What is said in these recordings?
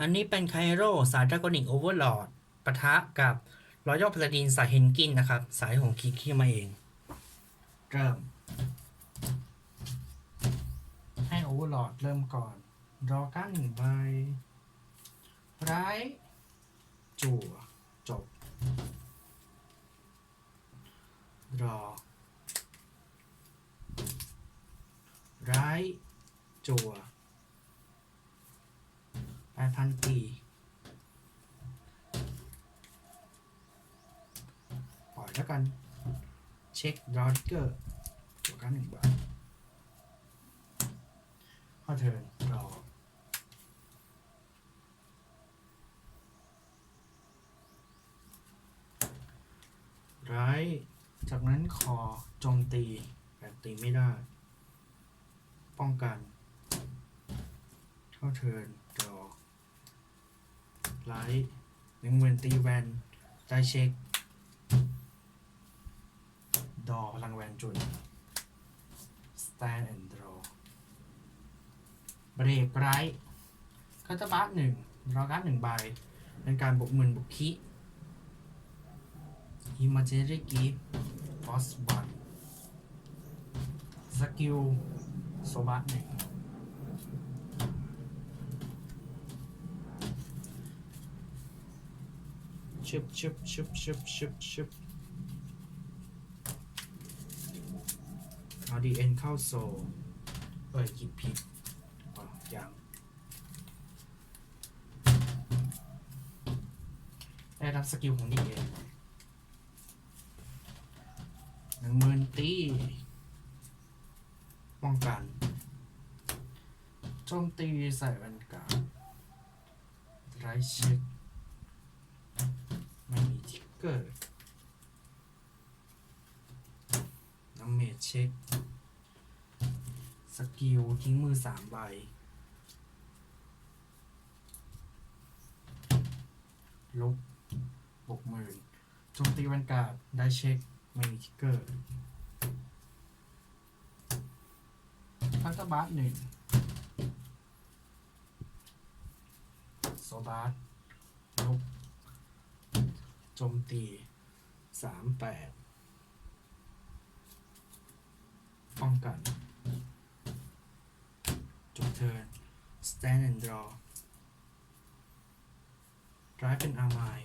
อันนี้เป็นไคโรสายดราโกนิกโอเวอร์ลอดปะทะกับรอยัลพลาดินสายเฮนกินนะครับ สายของคิกที่มาเอง เริ่ม ให้โอเวอร์ลอดเริ่มก่อน รอก้านหนึ่งใบร้ายจั่วจบ รอ ร้ายจั่ว แปดพันตีปล่อยแล้วกัน เช็คดอทเกอร์จั่วกันหนึ่งใบข้อเทิร์นรอไรจากนั้นคอโจมตีแบบตีไม่ได้ ป้องกัน เข้าเทิร์นดอ ไลท์หนึ่งเวนตีแวนได้เช็ค ดอพลังแวนจุน stand and draw เบรกไรคัตบาร์หนึ่งรอการหนึ่งใบเป็นการบวกหมื่นบวกคิ Imaginary Gift Boss 1สกิลโซบะหนึ่ง ชึบชึบชึบชึบชึบชึบเอาดีเอ็นเข้าโซ เอ้ยกิบผิดอ๋อยังได้รับสกิลของดีเอ็นหนึ่งหมื่นตีป้องกันโจมตีใส่แวนการ์ดไรเช็ค เกอร์น้ำเมจเช็ค สกิลทิ้งมือสามใบ ลบบกหมื่นโจมตีแวนกาดได้เช็ค ไม่มีทิกเกอร์พัตตาบาสหนึ่งโซบาสลบ โจมตีสามแปดป้องกันจบเทิร์น stand and draw ร้ายเป็นอามาย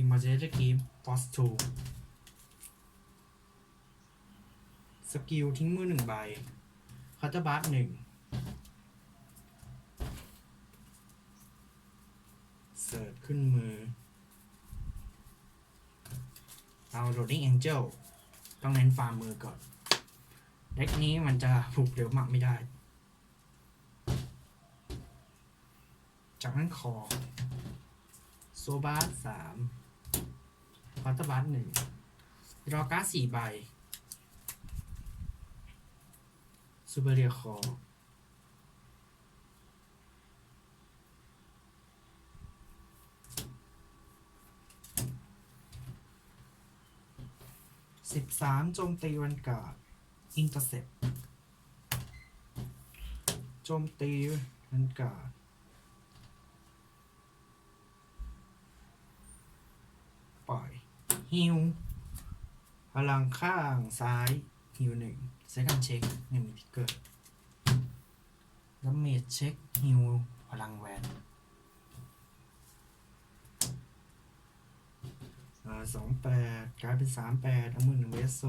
Imaginary Game Force 2สกิลทิ้งมือหนึ่งใบคัตเตอร์บาร์หนึ่งเสิร์ชขึ้นมือ เอา Loading Angel ต้องเน้นฟาร์มมือก่อนเด็กนี้มันจะผูกเร็วมากไม่ได้ จากนั้นคอโซบาร์สามคัตบาร์หนึ่งรอการ์ดสี่ใบซูเปอร์เรียคอ สิบสามโจมตีวันกาดอินเตอร์เซปโจมตีวันกาดปล่อยฮิวพลังข้างซ้ายฮิวหนึ่งเซคันเช็คหนึ่งทิกเกอร์ดัมเมจเช็คฮิวพลังแวน สองแปดกลายเป็นสามแปดเอามือหนึ่งเวสโซ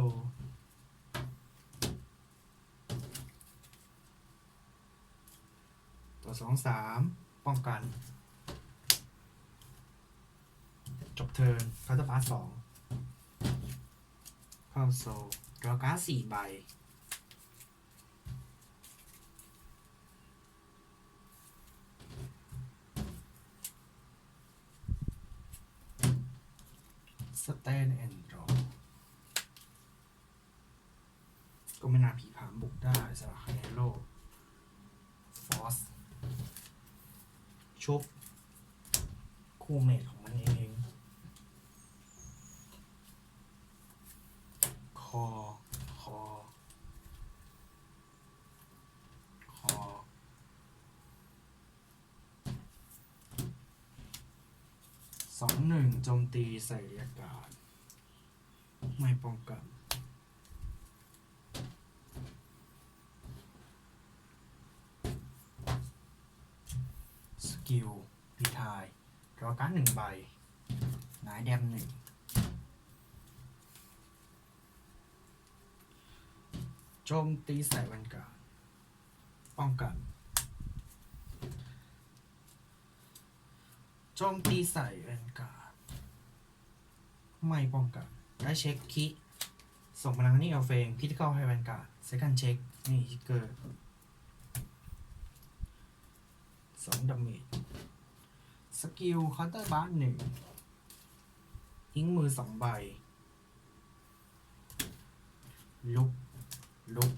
ต่อสองสามป้องกัน จบเทิร์นคาร์ตพาสสองเข้าโซลดรอการ์ดสี่ใบ stand and draw ก็ไม่น่าผีผามบุกได้สำหรับไฮโลฟอสชุบคู่เมทของมันเอง คอ คอ คอ สองหนึ่งโจมตีใส่เรียการ์ดไม่ป้องกันสกิลพีทายรอการหนึ่งใบหงายแดมหนึ่งโจมตีใส่แวนกาป้องกัน โจมตีใส่แวนการ์ดไม่ป้องกันได้เช็คคิส่งพลังนี่เอาเฟงพิทเข้าให้แวนการ์ดเซคันเช็คนี่ทิกเกอร์สองดาเมจสกิลเคาน์เตอร์บาร์หนึ่งทิ้งมือสองใบ ลุก ลุก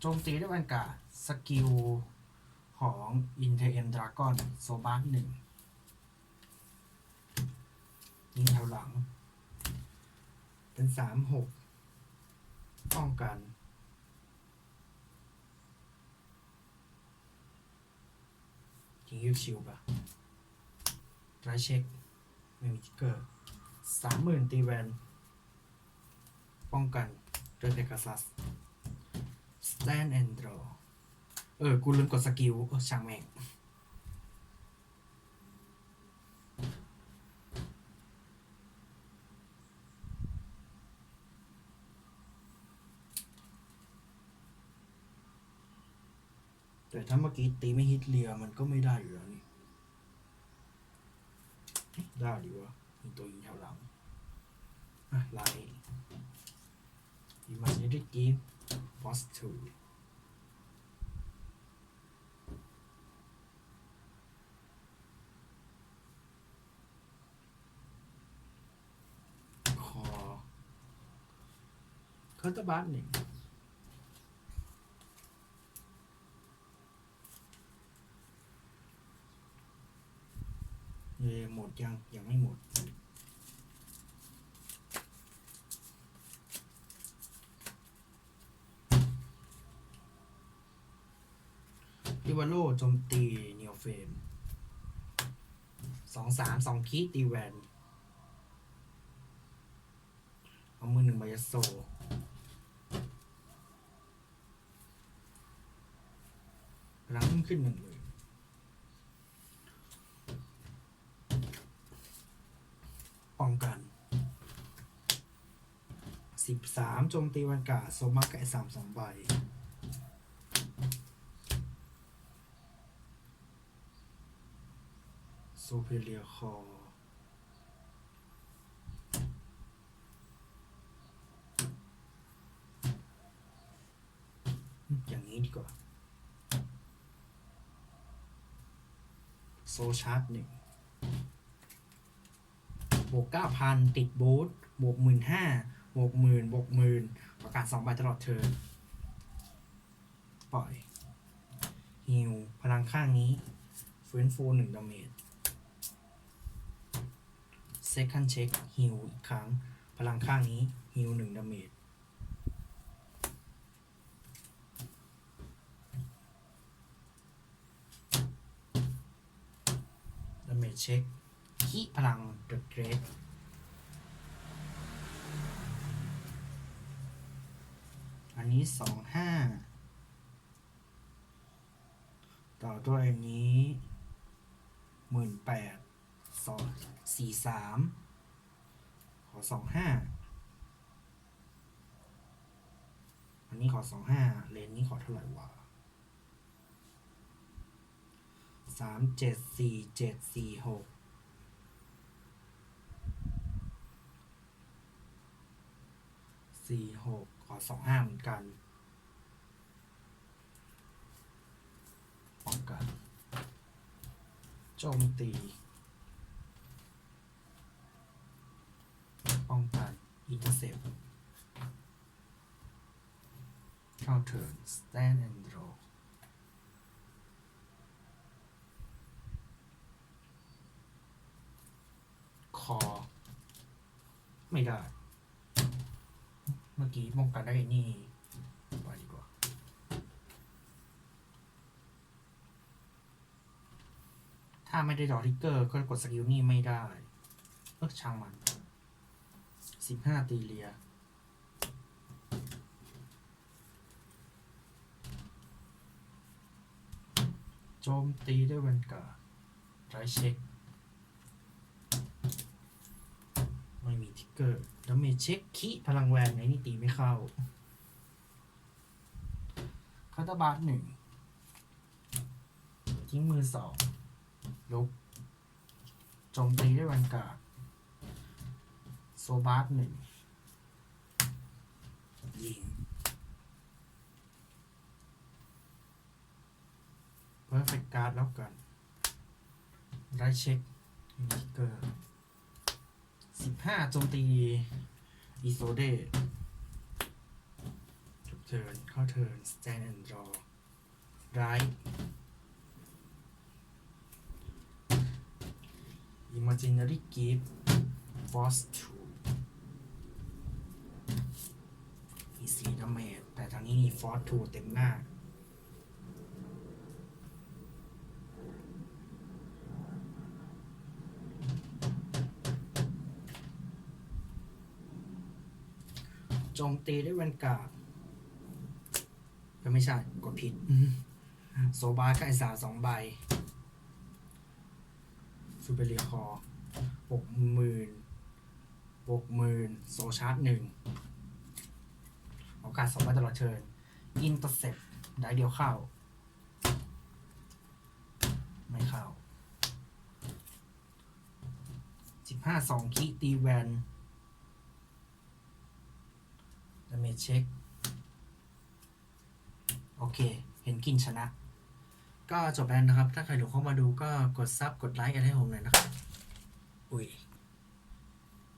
โจมตีด้วยแวนการ์ดสกิล ของอินเทเอ็มดราก้อนโซบาร์หนึ่งยิงแถวหลัง เป็นสามหกป้องกัน ยิงยูชิวปะไรเช็ค ไม่มีทิกเกอร์สามหมื่นตีแวน ป้องกันด้วยเพกาซัส stand and draw เออ กูลืมกดสกิลเออช่างแม่ง แต่ถ้าเมื่อกี้ตีไม่ฮิตเรียมันก็ไม่ได้อยู่แล้วนี่ได้ดีวะมีตัวยิงแถวหลังอะไล่ Imaginary Game Boss 2 คอเคาน์เตบาร์หนึ่งเยหมดยังยังไม่หมดริวาโลโจมตีเนียวเฟมสองสามสองคีตีแวน เอามือหนึ่งใบยโซ พลังเพิ่มขึ้นหนึ่งเลยป้องกันสิบสามโจมตีวันกาโซมาไก่สามสองใบโซเปเรียคออย่างนี้ดีกว่า โซ ชาร์จหนึ่งบวกเก้าพันติดบูทบวกหมื่นห้าบวกหมื่นบวกหมื่นประกาศสองใบตลอดเทิร์นปล่อยฮิวพลังข้างนี้ฟื้นฟูหนึ่งดาเมจ second check ฮิวอีกครั้ง พลังข้างนี้ฮิวหนึ่งดาเมจ เมจเช็คขี้พลังเดอะเรดอันนี้สองห้าต่อด้วยอันนี้หมื่นแปดสองสี่สามขอสองห้าอันนี้ขอสองห้าเลนนี้ขอเท่าไหร่วะ สามเจ็ดสี่เจ็ดสี่หกสี่หกขอสองห้าเหมือนกันป้องกันโจมตีป้องกันอินเตอร์เซปเข้าเทิร์น stand and draw คอ ไม่ได้ เมื่อกี้ป้องกันได้นี่ไปดีกว่า ถ้าไม่ได้ดอทิกเกอร์ก็กดสกิลนี่ไม่ได้เออช่างมันสิบห้าตีเลียโจมตีด้วยแวนการ์ดไรเช็ค ไม่มี ทิกเกอร์แล้วมีเช็คคีพลังแวนในนี่ตีไม่เข้าคาตาบาร์หนึ่งทิ้งมือสองลุกโจมตีด้วยแวนกาโซบาร์หนึ่งยิงเพอร์เฟกการ์ดแล้วกัน ได้เช็คมีทิกเกอร์ สิบห้าโจมตีอีโซเดจบเทิร์นเข้าเทิร์นสแตนแอนด์รอไร Imaginary Gift Force 2มีสีดาเมจแต่ทางนี้มี Force 2เต็มหน้า โจมตีด้วยแวนการ์ดก็ไม่ใช่กดผิด โซบาร์กไอสาสองใบซูเปอร์รีคอร์หกหมื่นหกหมื่นโซชาร์จหนึ่งโอกาสสองใบตลอดเชิญอินเตอร์เซ็ปได้เดียวเข้า ไม่เข้าสิบห้าสองคิตีแวน ดาเมจเช็ค โอเค เห็นกินชนะ ก็จบแล้วนะครับ ถ้าใครหลงเข้ามาดูก็กดซับกดไลค์กันให้ผมหน่อยนะครับ อุ้ย